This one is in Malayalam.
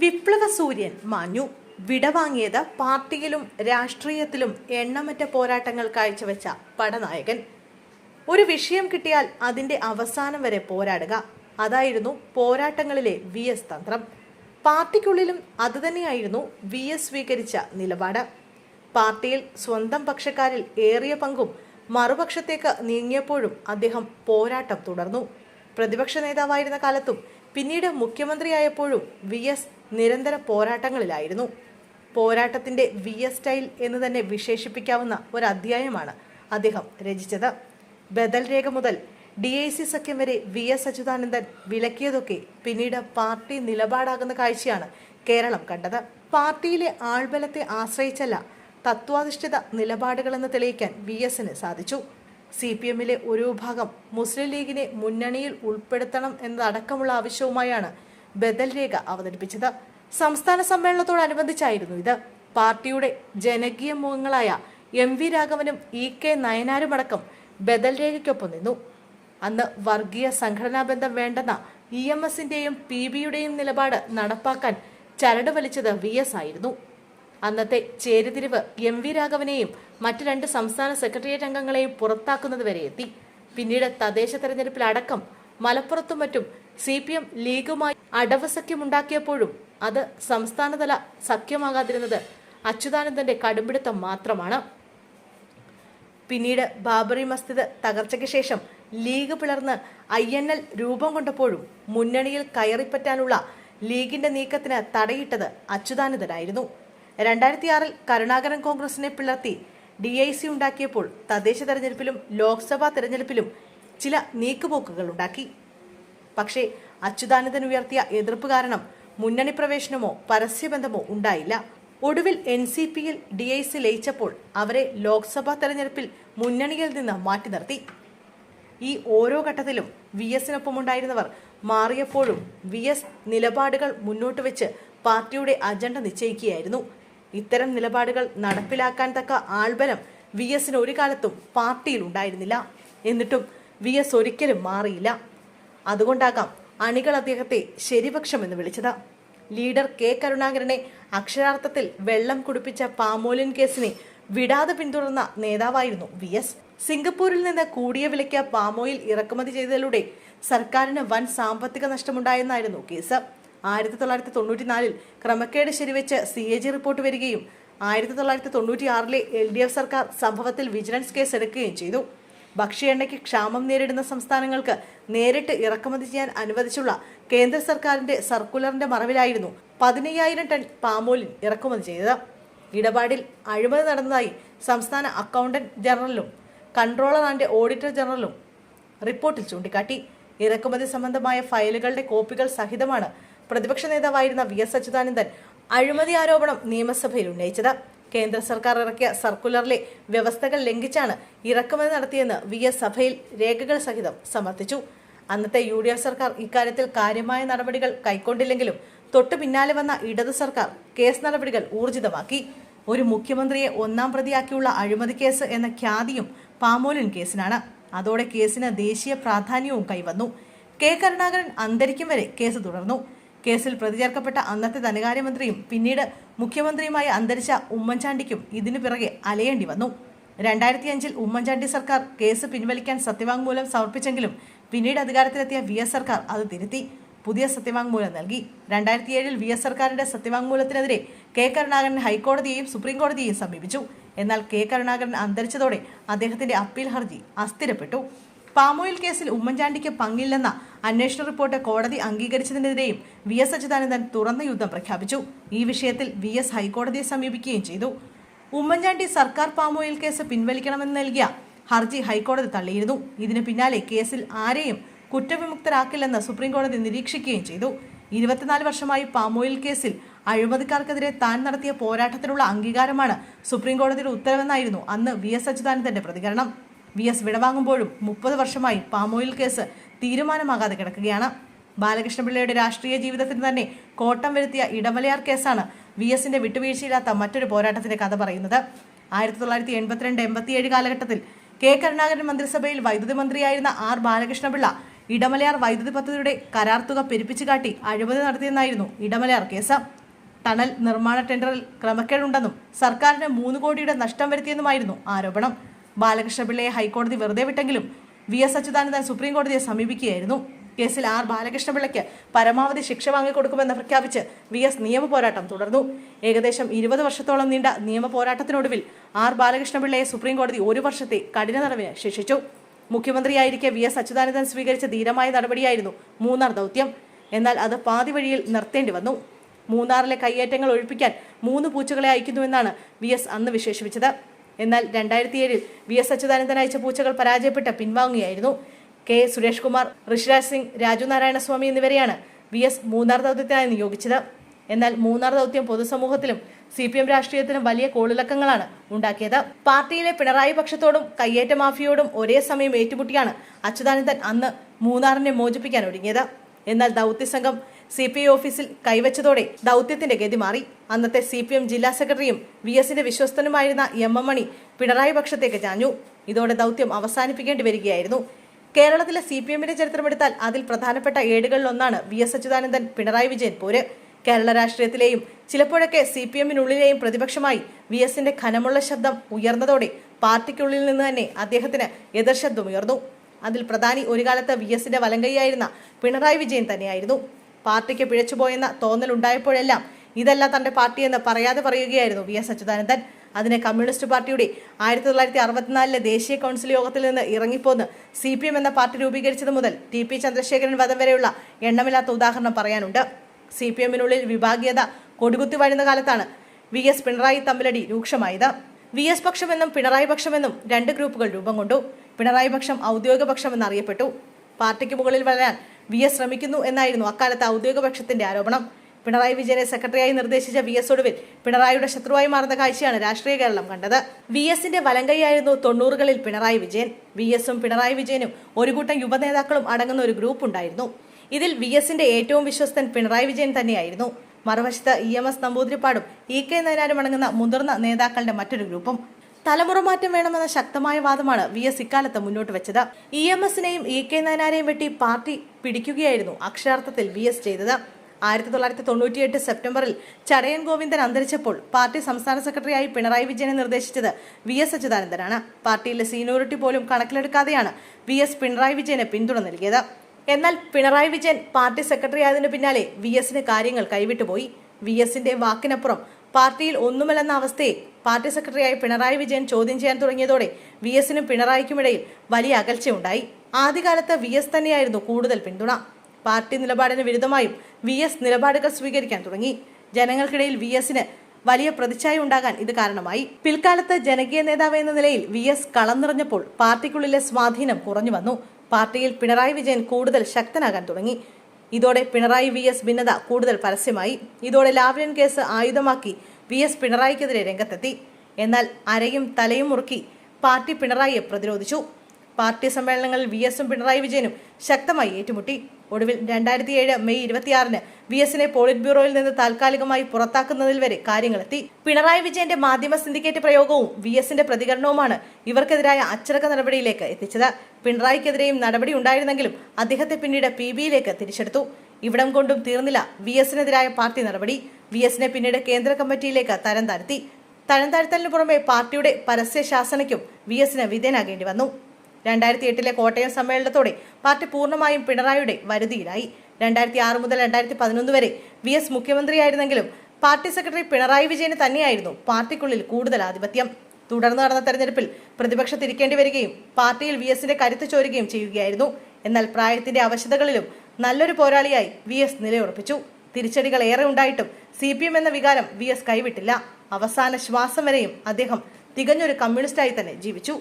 വിപ്ലവ സൂര്യൻ മാഞ്ഞു. വിടവാങ്ങിയത് പാർട്ടിയിലും രാഷ്ട്രീയത്തിലും എണ്ണമറ്റ പോരാട്ടങ്ങൾ കാഴ്ചവെച്ച പടനായകൻ. ഒരു വിഷയം കിട്ടിയാൽ അതിന്റെ അവസാനം വരെ പോരാടുക. അതായിരുന്നു പോരാട്ടങ്ങളിലെ വി എസ് തന്ത്രം. പാർട്ടിക്കുള്ളിലും അതുതന്നെയായിരുന്നു വി എസ് സ്വീകരിച്ച നിലപാട്. പാർട്ടിയിൽ സ്വന്തം പക്ഷക്കാരിൽ ഏറിയ പങ്കും മറുപക്ഷത്തേക്ക് നീങ്ങിയപ്പോഴും അദ്ദേഹം പോരാട്ടം തുടർന്നു. പ്രതിപക്ഷ നേതാവായിരുന്ന കാലത്തും പിന്നീട് മുഖ്യമന്ത്രിയായപ്പോഴും വി എസ് നിരന്തര പോരാട്ടങ്ങളിലായിരുന്നു. പോരാട്ടത്തിന്റെ വി എസ് സ്റ്റൈൽ എന്ന് തന്നെ വിശേഷിപ്പിക്കാവുന്ന ഒരു അധ്യായമാണ് അദ്ദേഹം രചിച്ചത്. ബദൽ രേഖ മുതൽ ഡി ഐ സി സഖ്യം വരെ വി എസ് അച്യുതാനന്ദൻ വിലക്കിയതൊക്കെ പിന്നീട് പാർട്ടി നിലപാടാകുന്ന കാഴ്ചയാണ് കേരളം കണ്ടത്. പാർട്ടിയിലെ ആൾബലത്തെ ആശ്രയിച്ചല്ല തത്വാധിഷ്ഠിത നിലപാടുകളെന്ന് തെളിയിക്കാൻ വി എസിന് സാധിച്ചു. സി പി എമ്മിലെ ഒരു വിഭാഗം മുസ്ലിം ലീഗിനെ മുന്നണിയിൽ ഉൾപ്പെടുത്തണം എന്നതടക്കമുള്ള ആവശ്യവുമായാണ് ബദൽ രേഖ അവതരിപ്പിച്ചത്. സംസ്ഥാന സമ്മേളനത്തോടനുബന്ധിച്ചായിരുന്നു ഇത്. പാർട്ടിയുടെ ജനകീയ മുഖങ്ങളായ എം വി രാഘവനും ഇ കെ നയനാരുമടക്കം ബദൽ രേഖയ്ക്കൊപ്പം നിന്നു. അന്ന് വർഗീയ സംഘടനാ ബന്ധം വേണ്ടെന്ന ഇ എം എസിന്റെയും പി ബിയുടെയും നിലപാട് നടപ്പാക്കാൻ ചരട് വലിച്ചത് വി എസ് ആയിരുന്നു. അന്നത്തെ ചേരുതിരിവ് എം വി രാഘവനെയും മറ്റു രണ്ട് സംസ്ഥാന സെക്രട്ടേറിയറ്റ് അംഗങ്ങളെയും പുറത്താക്കുന്നത് വരെ എത്തി. പിന്നീട് തദ്ദേശ തെരഞ്ഞെടുപ്പിലടക്കം മലപ്പുറത്തും മറ്റും സി പി എം ലീഗുമായി അടവ് സഖ്യമുണ്ടാക്കിയപ്പോഴും അത് സംസ്ഥാനതല സഖ്യമാകാതിരുന്നത് അച്യുതാനന്ദന്റെ കടുംപിടുത്തം മാത്രമാണ്. പിന്നീട് ബാബറി മസ്ജിദ് തകർച്ചയ്ക്ക് ശേഷം ലീഗ് പിളർന്ന് ഐ എൻ എൽ രൂപം കൊണ്ടപ്പോഴും മുന്നണിയിൽ കയറിപ്പറ്റാനുള്ള ലീഗിന്റെ നീക്കത്തിന് തടയിട്ടത് അച്യുതാനന്ദനായിരുന്നു. രണ്ടായിരത്തി ആറിൽ കരുണാകരൻ കോൺഗ്രസിനെ പിളർത്തി ഡി ഐ സി ഉണ്ടാക്കിയപ്പോൾ തദ്ദേശ തെരഞ്ഞെടുപ്പിലും ലോക്സഭാ തെരഞ്ഞെടുപ്പിലും ചില നീക്കുപോക്കുകൾ ഉണ്ടാക്കി. പക്ഷേ അച്യുതാനന്ദൻ ഉയർത്തിയ എതിർപ്പ് കാരണം മുന്നണി പ്രവേശനമോ പരസ്യബന്ധമോ ഉണ്ടായില്ല. ഒടുവിൽ എൻ സി പിയിൽ ഡി ഐ സി ലയിച്ചപ്പോൾ അവരെ ലോക്സഭാ തെരഞ്ഞെടുപ്പിൽ മുന്നണിയിൽ നിന്ന് മാറ്റി നിർത്തി. ഈ ഓരോ ഘട്ടത്തിലും വി എസിനൊപ്പമുണ്ടായിരുന്നവർ മാറിയപ്പോഴും വി എസ് നിലപാടുകൾ മുന്നോട്ട് വെച്ച് പാർട്ടിയുടെ അജണ്ട നിശ്ചയിക്കുകയായിരുന്നു. ഇത്തരം നിലപാടുകൾ നടപ്പിലാക്കാൻ തക്ക ആൾബലം വി എസിന് ഒരു കാലത്തും പാർട്ടിയിൽ ഉണ്ടായിരുന്നില്ല. എന്നിട്ടും വി എസ് ഒരിക്കലും മാറിയില്ല. അതുകൊണ്ടാകാം അണികൾ അദ്ദേഹത്തെ ശരിപക്ഷമെന്ന് വിളിച്ചത്. ലീഡർ കെ കരുണാകരനെ അക്ഷരാർത്ഥത്തിൽ വെള്ളം കുടിപ്പിച്ച പാമോലിൻ കേസിനെ വിടാതെ പിന്തുടർന്ന നേതാവായിരുന്നു വി എസ്. സിംഗപ്പൂരിൽ നിന്ന് കൂടിയ വിലയ്ക്ക് പാമോയിൽ ഇറക്കുമതി ചെയ്തതിലൂടെ സർക്കാരിന് വൻ സാമ്പത്തിക നഷ്ടമുണ്ടായെന്നായിരുന്നു കേസ്. ആയിരത്തി തൊള്ളായിരത്തി തൊണ്ണൂറ്റിനാലിൽ ക്രമക്കേട് ശരിവെച്ച് സി എ ജി റിപ്പോർട്ട് വരികയും ആയിരത്തി തൊള്ളായിരത്തി തൊണ്ണൂറ്റിയാറിലെ എൽ ഡി എഫ് സർക്കാർ സംഭവത്തിൽ വിജിലൻസ് കേസ് എടുക്കുകയും ചെയ്തു. ഭക്ഷ്യ ക്ഷാമം നേരിടുന്ന സംസ്ഥാനങ്ങൾക്ക് നേരിട്ട് ഇറക്കുമതി ചെയ്യാൻ അനുവദിച്ചുള്ള കേന്ദ്ര സർക്കാരിന്റെ സർക്കുലറിന്റെ മറവിലായിരുന്നു പതിനയ്യായിരം ടൺ പാമോലിൻ ഇറക്കുമതി ചെയ്തത്. ഇടപാടിൽ അഴിമതി നടന്നതായി സംസ്ഥാന അക്കൗണ്ടന്റ് ജനറലും കൺട്രോളർ ആൻഡ് ഓഡിറ്റർ ജനറലും റിപ്പോർട്ടിൽ ചൂണ്ടിക്കാട്ടി. ഇറക്കുമതി സംബന്ധമായ ഫയലുകളുടെ കോപ്പികൾ സഹിതമാണ് പ്രതിപക്ഷ നേതാവായിരുന്ന വി എസ് അച്യുതാനന്ദൻ അഴിമതി ആരോപണം നിയമസഭയിൽ ഉന്നയിച്ചത്. കേന്ദ്ര സർക്കാർ ഇറക്കിയ സർക്കുലറിലെ വ്യവസ്ഥകൾ ലംഘിച്ചാണ് ഇറക്കുമതി നടത്തിയെന്ന് വി എസ് സഭയിൽ രേഖകൾ സഹിതം സമർത്ഥിച്ചു. അന്നത്തെ യു ഡി എഫ് സർക്കാർ ഇക്കാര്യത്തിൽ കാര്യമായ നടപടികൾ കൈക്കൊണ്ടില്ലെങ്കിലും തൊട്ടു പിന്നാലെ വന്ന ഇടത് സർക്കാർ കേസ് നടപടികൾ ഊർജിതമാക്കി. ഒരു മുഖ്യമന്ത്രിയെ ഒന്നാം പ്രതിയാക്കിയുള്ള അഴിമതി കേസ് എന്ന ഖ്യാതിയും പാമോലിൻ കേസിനാണ്. അതോടെ കേസിന് ദേശീയ പ്രാധാന്യവും കൈവന്നു. കെ കരുണാകരൻ അന്തരിക്കും വരെ കേസ് തുടർന്നു. കേസിൽ പ്രതി ചേർക്കപ്പെട്ട അന്നത്തെ ധനകാര്യമന്ത്രിയും പിന്നീട് മുഖ്യമന്ത്രിയുമായി അന്തരിച്ച ഉമ്മൻചാണ്ടിക്കും ഇതിനു പിറകെ അലയേണ്ടി വന്നു. രണ്ടായിരത്തി അഞ്ചിൽ ഉമ്മൻചാണ്ടി സർക്കാർ കേസ് പിൻവലിക്കാൻ സത്യവാങ്മൂലം സമർപ്പിച്ചെങ്കിലും പിന്നീട് അധികാരത്തിലെത്തിയ വി എസ് സർക്കാർ അത് തിരുത്തി. പുതിയ സത്യവാങ്മൂലം നൽകി. രണ്ടായിരത്തി ഏഴിൽ വി എസ് സർക്കാരിന്റെ സത്യവാങ്മൂലത്തിനെതിരെ കെ കരുണാകരൻ ഹൈക്കോടതിയെയും സുപ്രീം കോടതിയെയും സമീപിച്ചു. എന്നാൽ കെ കരുണാകരൻ അന്തരിച്ചതോടെ അദ്ദേഹത്തിന്റെ അപ്പീൽ ഹർജി അസ്ഥിരപ്പെട്ടു. പാമോയിൽ കേസിൽ ഉമ്മൻചാണ്ടിക്ക് പങ്കില്ലെന്ന അന്വേഷണ റിപ്പോർട്ട് കോടതി അംഗീകരിച്ചതിനെതിരെയും വി എസ് അച്യുതാനന്ദൻ തുറന്ന യുദ്ധം പ്രഖ്യാപിച്ചു. ഈ വിഷയത്തിൽ വി എസ് ഹൈക്കോടതിയെ സമീപിക്കുകയും ചെയ്തു. ഉമ്മൻചാണ്ടി സർക്കാർ പാമോയിൽ കേസ് പിൻവലിക്കണമെന്ന് നൽകിയ ഹർജി ഹൈക്കോടതി തള്ളിയിരുന്നു. ഇതിന് പിന്നാലെ കേസിൽ ആരെയും കുറ്റവിമുക്തരാക്കില്ലെന്ന് സുപ്രീംകോടതി നിരീക്ഷിക്കുകയും ചെയ്തു. ഇരുപത്തിനാല് വർഷമായി പാമോയിൽ കേസിൽ അഴിമതിക്കാർക്കെതിരെ താൻ നടത്തിയ പോരാട്ടത്തിനുള്ള അംഗീകാരമാണ് സുപ്രീംകോടതിയുടെ ഉത്തരവെന്നായിരുന്നു അന്ന് വി എസ് അച്യുതാനന്ദന്റെ പ്രതികരണം. വി എസ് വിടവാങ്ങുമ്പോഴും മുപ്പത് വർഷമായി പാമോയിൽ കേസ് തീരുമാനമാകാതെ കിടക്കുകയാണ്. ബാലകൃഷ്ണപിള്ളയുടെ രാഷ്ട്രീയ ജീവിതത്തിന് തന്നെ കോട്ടം വരുത്തിയ ഇടമലയാർ കേസാണ് വി എസിന്റെ വിട്ടുവീഴ്ചയില്ലാത്ത മറ്റൊരു പോരാട്ടത്തിന്റെ കഥ പറയുന്നത്. ആയിരത്തി തൊള്ളായിരത്തി എൺപത്തിരണ്ട് എൺപത്തിയേഴ് കാലഘട്ടത്തിൽ കെ കരുണാകരൻ മന്ത്രിസഭയിൽ വൈദ്യുതി മന്ത്രിയായിരുന്ന ആർ ബാലകൃഷ്ണപിള്ള ഇടമലയാർ വൈദ്യുതി പദ്ധതിയുടെ കരാർ തുക പെരുപ്പിച്ചു കാട്ടി അഴിമതി നടത്തിയെന്നായിരുന്നു ഇടമലയാർ കേസ്. ടണൽ നിർമ്മാണ ടെൻഡറിൽ ക്രമക്കേടുണ്ടെന്നും സർക്കാരിന് മൂന്ന് കോടിയുടെ നഷ്ടം വരുത്തിയെന്നുമായിരുന്നു ആരോപണം. ബാലകൃഷ്ണപിള്ളയെ ഹൈക്കോടതി വെറുതെ വിട്ടെങ്കിലും വി എസ് അച്യുതാനന്ദൻ സുപ്രീം കോടതിയെ സമീപിക്കുകയായിരുന്നു. കേസിൽ ആർ ബാലകൃഷ്ണപിള്ളയ്ക്ക് പരമാവധി ശിക്ഷ വാങ്ങിക്കൊടുക്കുമെന്ന് പ്രഖ്യാപിച്ച് വി എസ് നിയമ പോരാട്ടം തുടർന്നു. ഏകദേശം ഇരുപത് വർഷത്തോളം നീണ്ട നിയമ പോരാട്ടത്തിനൊടുവിൽ ആർ ബാലകൃഷ്ണപിള്ളയെ സുപ്രീം കോടതി ഒരു വർഷത്തെ കഠിന തടവിന് ശിക്ഷിച്ചു. മുഖ്യമന്ത്രിയായിരിക്കെ വി എസ് അച്യുതാനന്ദൻ സ്വീകരിച്ച ധീരമായ നടപടിയായിരുന്നു മൂന്നാർ ദൗത്യം. എന്നാൽ അത് പാതി വഴിയിൽ നിർത്തേണ്ടി വന്നു. മൂന്നാറിലെ കയ്യേറ്റങ്ങൾ ഒഴിപ്പിക്കാൻ മൂന്ന് പൂച്ചകളെ അയക്കുന്നുവെന്നാണ് വി എസ് അന്ന് വിശേഷിപ്പിച്ചത്. എന്നാൽ രണ്ടായിരത്തി ഏഴിൽ വി എസ് അച്യുതാനന്ദൻ അയച്ച പൂച്ചകൾ പരാജയപ്പെട്ട് പിൻവാങ്ങുകയായിരുന്നു. കെ സുരേഷ് കുമാർ ഋഷിരാജ് സിംഗ് രാജു നാരായണസ്വാമി എന്നിവരെയാണ് വി എസ് മൂന്നാർ ദൗത്യത്തിനായി നിയോഗിച്ചത്. എന്നാൽ മൂന്നാർ ദൗത്യം പൊതുസമൂഹത്തിലും സി പി എം രാഷ്ട്രീയത്തിലും വലിയ കോളിളക്കങ്ങളാണ് ഉണ്ടാക്കിയത്. പാർട്ടിയിലെ പിണറായി പക്ഷത്തോടും കയ്യേറ്റ മാഫിയോടും ഒരേ സമയം ഏറ്റുമുട്ടിയാണ് അച്യുതാനന്ദൻ അന്ന് മൂന്നാറിനെ മോചിപ്പിക്കാൻ ഒരുങ്ങിയത്. എന്നാൽ ദൗത്യസംഘം സി പി ഐ ഓഫീസിൽ കൈവച്ചതോടെ ദൗത്യത്തിന്റെ ഗതി മാറി. അന്നത്തെ സി പി എം ജില്ലാ സെക്രട്ടറിയും വി എസിന്റെ വിശ്വസ്തനുമായിരുന്ന എം എം മണി പിണറായി പക്ഷത്തേക്ക് ചാഞ്ഞു. ഇതോടെ ദൗത്യം അവസാനിപ്പിക്കേണ്ടി വരികയായിരുന്നു. കേരളത്തിലെ സി പി എമ്മിന്റെ ചരിത്രമെടുത്താൽ അതിൽ പ്രധാനപ്പെട്ട ഏടുകളിലൊന്നാണ് വി എസ് അച്യുതാനന്ദൻ പിണറായി വിജയൻ പോര്. കേരള രാഷ്ട്രീയത്തിലെയും ചിലപ്പോഴൊക്കെ സി പി എമ്മിനുള്ളിലെയും പ്രതിപക്ഷമായി വി എസിന്റെ ഖനമുള്ള ശബ്ദം ഉയർന്നതോടെ പാർട്ടിക്കുള്ളിൽ നിന്ന് തന്നെ അദ്ദേഹത്തിന് എതിർശബ്ദം ഉയർന്നു. അതിൽ പ്രധാനി ഒരു കാലത്ത് വി എസിന്റെ വലങ്കൈയായിരുന്ന പിണറായി വിജയൻ തന്നെയായിരുന്നു. പാർട്ടിക്ക് പിഴച്ചുപോയെന്ന തോന്നലുണ്ടായപ്പോഴെല്ലാം ഇതല്ല തന്റെ പാർട്ടിയെന്ന് പറയാതെ പറയുകയായിരുന്നു വി എസ് അച്യുതാനന്ദൻ. അതിനെ കമ്മ്യൂണിസ്റ്റ് പാർട്ടിയുടെ ആയിരത്തി തൊള്ളായിരത്തി അറുപത്തിനാലിലെ ദേശീയ കൗൺസിൽ യോഗത്തിൽ നിന്ന് ഇറങ്ങിപ്പോന്ന് സി പി എം എന്ന പാർട്ടി രൂപീകരിച്ചത് മുതൽ ടി പി ചന്ദ്രശേഖരൻ വധം വരെയുള്ള എണ്ണമില്ലാത്ത ഉദാഹരണം പറയാനുണ്ട്. സി പി എമ്മിനുള്ളിൽ വിഭാഗീയത കൊടികുത്തി വഴുന്ന കാലത്താണ് വി എസ് പിണറായി തമ്മിലടി രൂക്ഷമായത്. വി എസ് പക്ഷമെന്നും പിണറായി പക്ഷമെന്നും രണ്ട് ഗ്രൂപ്പുകൾ രൂപം കൊണ്ടു. പിണറായി പക്ഷം ഔദ്യോഗിക പക്ഷം എന്നറിയപ്പെട്ടു പാർട്ടിക്ക് മുകളിൽ വളരാൻ വി എസ് ശ്രമിക്കുന്നു എന്നായിരുന്നു അക്കാലത്ത് ഔദ്യോഗിക പക്ഷത്തിന്റെ ആരോപണം. പിണറായി വിജയനെ സെക്രട്ടറിയായി നിർദ്ദേശിച്ച വി എസ് ഒടുവിൽ പിണറായിയുടെ ശത്രുവായി മാറുന്ന കാഴ്ചയാണ് രാഷ്ട്രീയ കേരളം കണ്ടത്. വി എസിന്റെ വലങ്കൈയായിരുന്നു തൊണ്ണൂറുകളിൽ പിണറായി വിജയൻ. വി എസും പിണറായി വിജയനും ഒരു കൂട്ടം യുവനേതാക്കളും അടങ്ങുന്ന ഒരു ഗ്രൂപ്പ് ഉണ്ടായിരുന്നു. ഇതിൽ വി എസിന്റെ ഏറ്റവും വിശ്വസ്തൻ പിണറായി വിജയൻ തന്നെയായിരുന്നു. മറുവശത്ത് ഇ എം എസ് നമ്പൂതിരിപ്പാടും ഇ കെ നയനാരും അടങ്ങുന്ന മുതിർന്ന നേതാക്കളുടെ മറ്റൊരു ഗ്രൂപ്പും തലമുറ മാറ്റം വേണമെന്ന ശക്തമായ വാദമാണ് വി എസ് ഇക്കാലത്ത് മുന്നോട്ട് വെച്ചത്. ഇ എം എസിനെയും ഇ കെ നയനാരെയും വെട്ടി പാർട്ടി പിടിക്കുകയായിരുന്നു അക്ഷരാർത്ഥത്തിൽ വി എസ് ചെയ്തത്. ആയിരത്തി തൊള്ളായിരത്തി തൊണ്ണൂറ്റിയെട്ട് സെപ്റ്റംബറിൽ ചടയൻ ഗോവിന്ദൻ അന്തരിച്ചപ്പോൾ പാർട്ടി സംസ്ഥാന സെക്രട്ടറിയായി പിണറായി വിജയനെ നിർദ്ദേശിച്ചത് വി എസ് അച്യുതാനന്ദനാണ്. പാർട്ടിയിലെ സീനിയോറിറ്റി പോലും കണക്കിലെടുക്കാതെയാണ് വി എസ് പിണറായി വിജയനെ പിന്തുണ നൽകിയത്. എന്നാൽ പിണറായി വിജയൻ പാർട്ടി സെക്രട്ടറി ആയതിനു പിന്നാലെ വി എസിന് കാര്യങ്ങൾ കൈവിട്ടുപോയി. വി എസിന്റെ വാക്കിനപ്പുറം പാർട്ടിയിൽ ഒന്നുമല്ലെന്ന അവസ്ഥയെ പാർട്ടി സെക്രട്ടറിയായി പിണറായി വിജയൻ ചോദ്യം ചെയ്യാൻ തുടങ്ങിയതോടെ വി എസിനും പിണറായിക്കുമിടയിൽ വലിയ അകൽച്ചയുണ്ടായി. ആദ്യകാലത്ത് വി എസ് തന്നെയായിരുന്നു കൂടുതൽ പിന്തുണ. പാർട്ടി നിലപാടിന് വിരുദ്ധമായും വി എസ് നിലപാടുകൾ സ്വീകരിക്കാൻ തുടങ്ങി. ജനങ്ങൾക്കിടയിൽ വി എസിന് വലിയ പ്രതിച്ഛായ ഉണ്ടാകാൻ ഇത് കാരണമായി. പിൽക്കാലത്ത് ജനകീയ നേതാവ് എന്ന നിലയിൽ വി എസ് കളം നിറഞ്ഞപ്പോൾ പാർട്ടിക്കുള്ളിലെ സ്വാധീനം കുറഞ്ഞു വന്നു. പാർട്ടിയിൽ പിണറായി വിജയൻ കൂടുതൽ ശക്തനാകാൻ തുടങ്ങി. ഇതോടെ പിണറായി വി എസ് ഭിന്നത കൂടുതൽ പരസ്യമായി. ഇതോടെ ലാവ്ലിൻ കേസ് ആയുധമാക്കി വി എസ് പിണറായിക്കെതിരെ രംഗത്തെത്തി. എന്നാൽ അരയും തലയും മുറുക്കി പാർട്ടി പിണറായിയെ പ്രതിരോധിച്ചു. പാർട്ടി സമ്മേളനങ്ങളിൽ വി എസും പിണറായി വിജയനും ശക്തമായി ഏറ്റുമുട്ടി. ഒടുവിൽ രണ്ടായിരത്തി ഏഴ് മെയ് ഇരുപത്തിയാറിന് വി എസിനെ പോളിറ്റ് ബ്യൂറോയിൽ നിന്ന് താൽക്കാലികമായി പുറത്താക്കുന്നതിൽ വരെ കാര്യങ്ങളെത്തി. പിണറായി വിജയന്റെ മാധ്യമ സിൻഡിക്കേറ്റ് പ്രയോഗവും വി എസിന്റെ പ്രതികരണവുമാണ് ഇവർക്കെതിരായ അച്ചടക്ക നടപടിയിലേക്ക് എത്തിച്ചത്. പിണറായിക്കെതിരെയും നടപടി ഉണ്ടായിരുന്നെങ്കിലും അദ്ദേഹത്തെ പിന്നീട് പി ബിയിലേക്ക് തിരിച്ചെടുത്തു. ഇവിടം കൊണ്ടും തീർന്നില്ല വി എസിനെതിരായ പാർട്ടി നടപടി. വി എസിനെ പിന്നീട് കേന്ദ്ര കമ്മിറ്റിയിലേക്ക് തരം താഴ്ത്തി. തരം താഴ്ത്തലിന് പുറമെ പാർട്ടിയുടെ പരസ്യ ശാസനയ്ക്കും വി എസിന് വിധേയനാകേണ്ടി വന്നു. രണ്ടായിരത്തി എട്ടിലെ കോട്ടയം സമ്മേളനത്തോടെ പാർട്ടി പൂർണമായും പിണറായിയുടെ വരുതിയിലായി. രണ്ടായിരത്തി ആറ് മുതൽ രണ്ടായിരത്തി പതിനൊന്ന് വരെ വി എസ് മുഖ്യമന്ത്രിയായിരുന്നെങ്കിലും പാർട്ടി സെക്രട്ടറി പിണറായി വിജയന് തന്നെയായിരുന്നു പാർട്ടിക്കുള്ളിൽ കൂടുതൽ ആധിപത്യം. തുടർന്ന് നടന്ന തെരഞ്ഞെടുപ്പിൽ പ്രതിപക്ഷത്തിരിക്കേണ്ടി വരികയും പാർട്ടിയിൽ വി എസിന്റെ കരുത്ത് ചോരുകയും ചെയ്യുകയായിരുന്നു. എന്നാൽ പ്രായത്തിന്റെ അവശതകളിലും നല്ലൊരു പോരാളിയായി വി എസ് നിലയുറപ്പിച്ചു. തിരിച്ചടികൾ ഏറെ ഉണ്ടായിട്ടും സി പി എം എന്ന വികാരം വി എസ് കൈവിട്ടില്ല. അവസാന ശ്വാസം വരെയും അദ്ദേഹം തികഞ്ഞൊരു കമ്മ്യൂണിസ്റ്റായി തന്നെ ജീവിച്ചു.